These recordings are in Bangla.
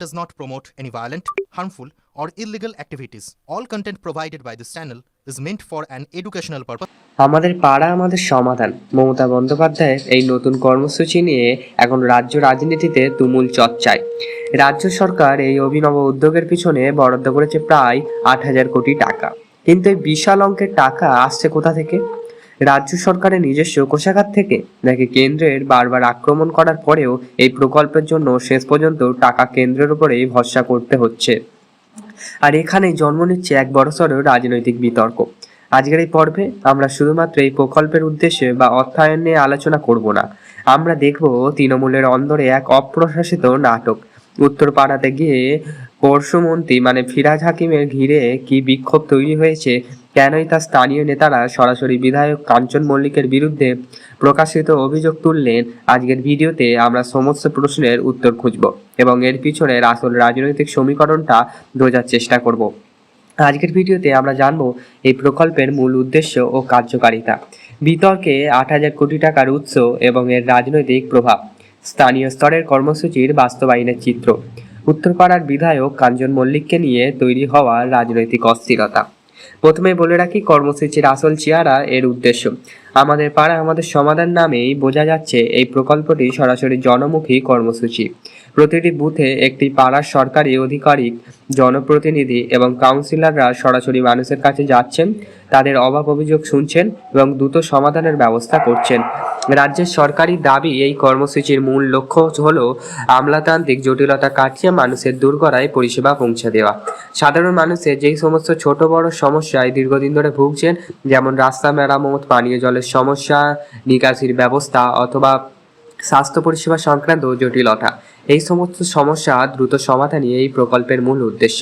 does not promote any violent, harmful, or illegal activities. All content provided by this channel is meant for an educational purpose. আমাদের পাড়া আমাদের সমাধান মমতা বন্দ্যোপাধ্যায়ের এই নতুন কর্মসূচি নিয়ে এখন রাজ্য রাজনীতিতে তুমুল চর্চায় রাজ্য সরকার এই অভিনব উদ্যোগের পিছনে বরাদ্দ করেছে প্রায় আট হাজার কোটি টাকা কিন্তু এই বিশাল অঙ্কের টাকা আসছে কোথা থেকে রাজ্য সরকারের নিজস্ব কোষাগার থেকে নাকি কেন্দ্রের বারবার আক্রমণ করার পরেও এই প্রকল্পের জন্য শেষ পর্যন্ত টাকা কেন্দ্রের উপরেই ভরসা করতে হচ্ছে। আর এখানেই জন্ম নিচ্ছে এক বড়সড় রাজনৈতিক বিতর্ক। আজকের এই পর্বে আমরা শুধুমাত্র এই প্রকল্পের উদ্দেশ্যে বা অর্থায়ন নিয়ে আলোচনা করব না। আমরা দেখব তৃণমূলের অন্দরে এক অপ্রশাসিত নাটক। উত্তরপাড়াতে গিয়ে পরশুমন্ত্রী মানে ফিরাজ হাকিমের ঘিরে কি বিক্ষোভ তৈরি হয়েছে কেনই তা স্থানীয় নেতারা সরাসরি বিধায়ক কাঞ্চন মল্লিকের বিরুদ্ধে প্রকাশিত অভিযোগ তুললেন, আজকের ভিডিওতে আমরা সমস্ত প্রশ্নের উত্তর খুঁজব এবং এর পিছনের আসল রাজনৈতিক সমীকরণটা বোঝার চেষ্টা করব। আজকের ভিডিওতে আমরা জানব এই প্রকল্পের মূল উদ্দেশ্য ও কার্যকারিতা। বিতর্কে আট হাজার কোটি টাকার উৎস এবং এর রাজনৈতিক প্রভাব। স্থানীয় স্তরের কর্মসূচির বাস্তবায়নের চিত্র। উত্তরপাড়ার বিধায়ক কাঞ্চন মল্লিককে নিয়ে তৈরি হওয়া রাজনৈতিক অস্থিরতা। প্রথমে বলে রাখি, কর্মসূচির আসল চেয়ারা এর উদ্দেশ্য। আমাদের পাড়া আমাদের সমাধান নামেই বোঝা যাচ্ছে, এই প্রকল্পটি সরাসরি জনমুখী কর্মসূচি। প্রতিটি বুথে একটি পাড়ার সরকারি আধিকারিক জনপ্রতিনিধি এবং কাউন্সিলররা সরাসরি মানুষের কাছে যাচ্ছেন, তাদের অভাব অভিযোগ শুনছেন এবং দ্রুত সমাধানের ব্যবস্থা করছেন। রাজ্যের সরকারি দাবি এই কর্মসূচির মূল লক্ষ্য হল আমলাতান্ত্রিক জটিলতা কাটিয়ে মানুষের দুর্গরায় পরিষেবা পৌঁছে দেওয়া। সাধারণ মানুষের যেই সমস্ত ছোট বড় সমস্যায় দীর্ঘদিন ধরে ভুগছেন, যেমন রাস্তা মেরামত, পানীয় জলের সমস্যা, নিকাশির ব্যবস্থা অথবা স্বাস্থ্য পরিষেবা সংক্রান্ত জটিলতা এই সমস্ত সমস্যা দ্রুত সমাধানই এই প্রকল্পের মূল উদ্দেশ্য।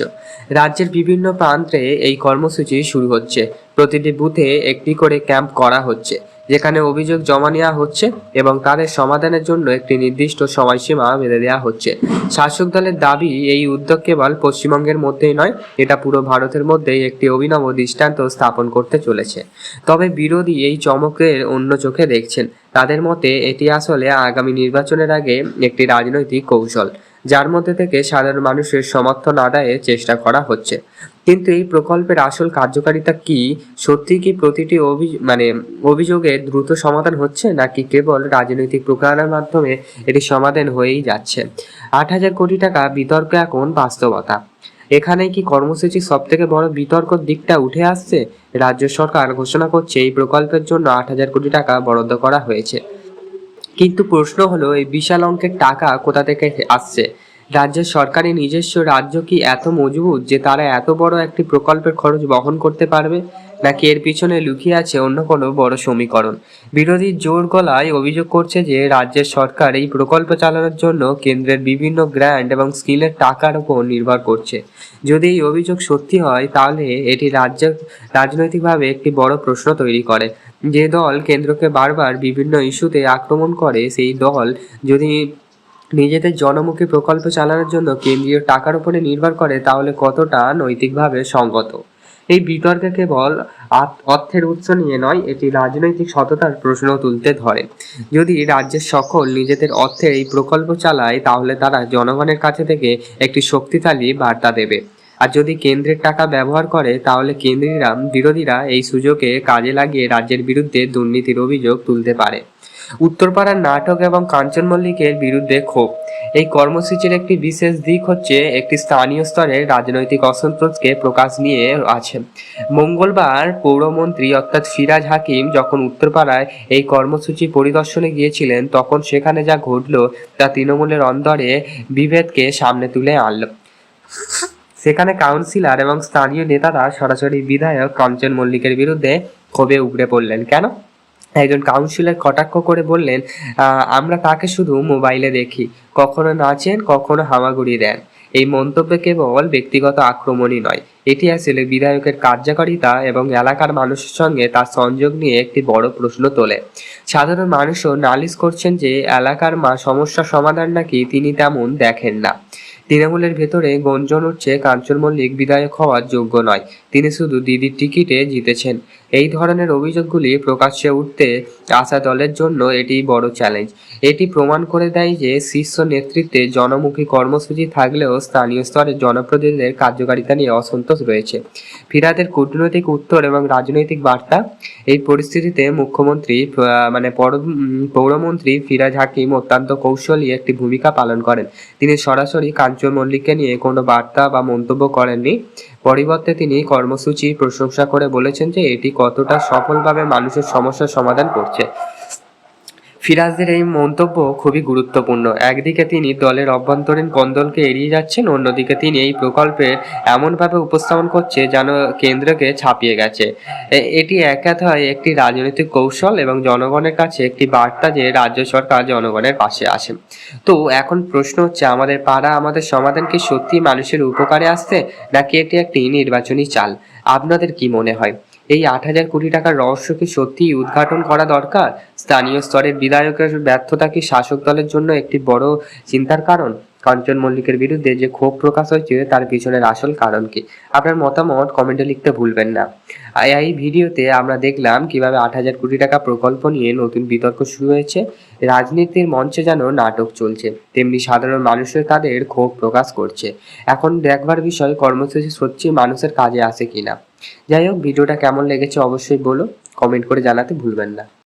রাজ্যের বিভিন্ন প্রান্তে এই কর্মসূচি শুরু হচ্ছে। প্রতিটি বুথে একটি করে ক্যাম্প করা হচ্ছে। যেখানে অভিযোগ জমা নেওয়া হচ্ছে এবং তাদের সমাধানের জন্য একটি নির্দিষ্ট সময়সীমা বেঁধে দেওয়া হচ্ছে। শাসক দলের দাবি, এই উদ্যোগ কেবল পশ্চিমবঙ্গের মধ্যেই নয়, এটা পুরো ভারতের মধ্যেই একটি অভিনব দৃষ্টান্ত স্থাপন করতে চলেছে। তবে বিরোধী এই চমকের অন্য চোখে দেখছেন। তাদের মতে, এটি আসলে আগামী নির্বাচনের আগে একটি রাজনৈতিক কৌশল, যার মধ্যে থেকে সাধারণ মানুষের সমর্থন আদায়ের চেষ্টা করা হচ্ছে। কিন্তু এই প্রকল্পের আসল কার্যকারিতা কি? সত্যি কি প্রতিটি অভি মানে অভিযোগে দ্রুত সমাধান হচ্ছে, নাকি কেবল রাজনৈতিক প্রকারের মাধ্যমে এটি সমাধান হয়েই যাচ্ছে? আট হাজার কোটি টাকা বিতর্ক এখন বাস্তবতা। এখানে কি কর্মসূচির সব থেকে বড় বিতর্ক দিকটা উঠে আসছে? রাজ্য সরকার ঘোষণা করছে এই প্রকল্পের জন্য আট হাজার কোটি টাকা বরাদ্দ করা হয়েছে। কিন্তু প্রশ্ন হলো, এই বিশাল অঙ্কের টাকা কোথা থেকে আসছে? রাজ্যের সরকারি নিজস্ব রাজ্য কি এত মজবুত যে তারা এত বড় একটি প্রকল্পের খরচ বহন করতে পারবে? নাকি এর পিছনে লুকিয়ে আছে অন্য কোনো বড় সমীকরণ? বিরোধী জোর গলায় অভিযোগ করছে যে রাজ্যের সরকার এই প্রকল্প চালানোর জন্য কেন্দ্রের বিভিন্ন গ্র্যান্ড এবং স্কিলের টাকার উপর নির্ভর করছে। যদি এই অভিযোগ সত্যি হয়, তাহলে এটি রাজ্য রাজনৈতিকভাবে একটি বড় প্রশ্ন তৈরি করে। যে দল কেন্দ্রকে বারবার বিভিন্ন ইস্যুতে আক্রমণ করে, সেই দল যদি নিজেদের জনমুখী প্রকল্প চালানোর জন্য কেন্দ্রীয় টাকার উপরে নির্ভর করে তাহলে কতটা নৈতিকভাবে সঙ্গত? এই বিতর্কে কেবল অর্থের উৎস নিয়ে নয়, এটি রাজনৈতিক সততার প্রশ্ন তুলতে ধরে। যদি রাজ্যের সকল নিজেদের অর্থে এই প্রকল্প চালায়, তাহলে তারা জনগণের কাছে থেকে একটি শক্তিশালী বার্তা দেবে। আর যদি কেন্দ্রের টাকা ব্যবহার করে, তাহলে কেন্দ্রীরা, বিরোধীরা এই সুযোগে কাজে লাগিয়ে রাজ্যের বিরুদ্ধে দুর্নীতির অভিযোগ তুলতে পারে। উত্তরপাড়ার নাটক এবং কাঞ্চন মল্লিকের বিরুদ্ধে ক্ষোভ। এই কর্মসূচির একটি বিশেষ দিক হচ্ছে একটি স্থানীয় স্তরে রাজনৈতিক অসন্তোষকে প্রকাশ নিয়ে আছে। মঙ্গলবার পৌরমন্ত্রী অর্থাৎ ফিরাজ হাকিম যখন উত্তরপাড়ায় এই কর্মসূচি পরিদর্শনে গিয়েছিলেন, তখন সেখানে যা ঘটলো তা তৃণমূলের অন্দরে বিভেদকে সামনে তুলে আনলো। সেখানে কাউন্সিলর এবং স্থানীয় নেতারা সরাসরি বিধায়ক কাঞ্চন মল্লিকের বিরুদ্ধে ক্ষোভে উগড়ে পড়লেন। কেন? একজন কাউন্সিলর কটাক্ষ করে বললেন "আহ, আমরা তাকে শুধু মোবাইলে দেখি? কখনো নাচেন কখনো হামাগুড়ি দেন। এই মন্তব্য কেবল ব্যক্তিগত আক্রমণই নয় এটি আসলে বিধায়কের কার্যকারিতা এবং এলাকার মানুষের সঙ্গে তার সংযোগ নিয়ে একটি বড় প্রশ্ন তোলে। সাধারণ মানুষও নালিশ করছেন যে এলাকার মা সমস্যা সমাধান নাকি তিনি তেমন দেখেন না। তৃণমূলের ভেতরে গঞ্জন উঠছে, কাঞ্চন মল্লিক বিধায়ক হওয়ার যোগ্য নয়। তিনি শুধু দিদির টিকিটে জিতেছেন। এই ধরনের অভিযোগগুলি প্রকাশ্যে উঠতে আসা দলের জন্য এটি বড় চ্যালেঞ্জ এটি প্রমাণ করে দেয় যে শীর্ষ নেতৃত্বে জনমুখী কর্মসূচি থাকলেও স্থানীয় স্তরে জনপ্রতিনিধিদের কার্যকারিতা নিয়ে অসন্তোষ রয়েছে। ফিরাদের কূটনৈতিক উত্তর এবং রাজনৈতিক বার্তা? এই পরিস্থিতিতে মুখ্যমন্ত্রী মানে পর- পৌরমন্ত্রী ফিরাজ হাকিম অত্যন্ত কৌশলী একটি ভূমিকা পালন করেন। তিনি সরাসরি কাঞ্চন মল্লিককে নিয়ে কোনো বার্তা বা মন্তব্য করেননি। পরিবর্তে তিনি কর্মসূচি প্রশংসা করে বলেছেন যে এটি কতটা সফলভাবে মানুষের সমস্যার সমাধান করছে। ফিরাজদের এই মন্তব্য খুবই গুরুত্বপূর্ণ। একদিকে তিনি দলের অভ্যন্তরীণ কন্দলকে এড়িয়ে যাচ্ছেন, অন্যদিকে তিনি এই প্রকল্পে এমনভাবে উপস্থাপন করছে যেন কেন্দ্রকে ছাপিয়ে গেছে। এটি একাধায় একটি রাজনৈতিক কৌশল এবং জনগণের কাছে একটি বার্তা যে রাজ্য সরকার জনগণের পাশে আসে তো এখন প্রশ্ন হচ্ছে, আমাদের পাড়া আমাদের সমাধান কি সত্যি মানুষের উপকারে আসছে, নাকি এটি একটি নির্বাচনী চাল? আপনাদের কি মনে হয়? এই আট হাজার কোটি টাকার রহস্য কি সত্যিই উদ্ঘাটন করা দরকার? স্থানীয় স্তরের বিধায়কের ব্যর্থতা কি শাসক দলের জন্য একটি বড় চিন্তার কারণ? কাঞ্চন মল্লিকের বিরুদ্ধে যে ক্ষোভ প্রকাশ হয়েছে, তার পিছনের আসল কারণ কি? আপনার মতামত কমেন্টে লিখতে ভুলবেন না। এই ভিডিওতে আমরা দেখলাম কীভাবে আট হাজার কোটি টাকা প্রকল্প নিয়ে নতুন বিতর্ক শুরু হয়েছে। রাজনীতির মঞ্চে যেন নাটক চলছে, তেমনি সাধারণ মানুষের তাদের ক্ষোভ প্রকাশ করছে। এখন দেখবার বিষয় কর্মসূচি সত্যি মানুষের কাজে আসে কিনা? যাই হোক ভিডিওটা কেমন লেগেছে অবশ্যই বলো। কমেন্ট করে জানাতে ভুলবেন না।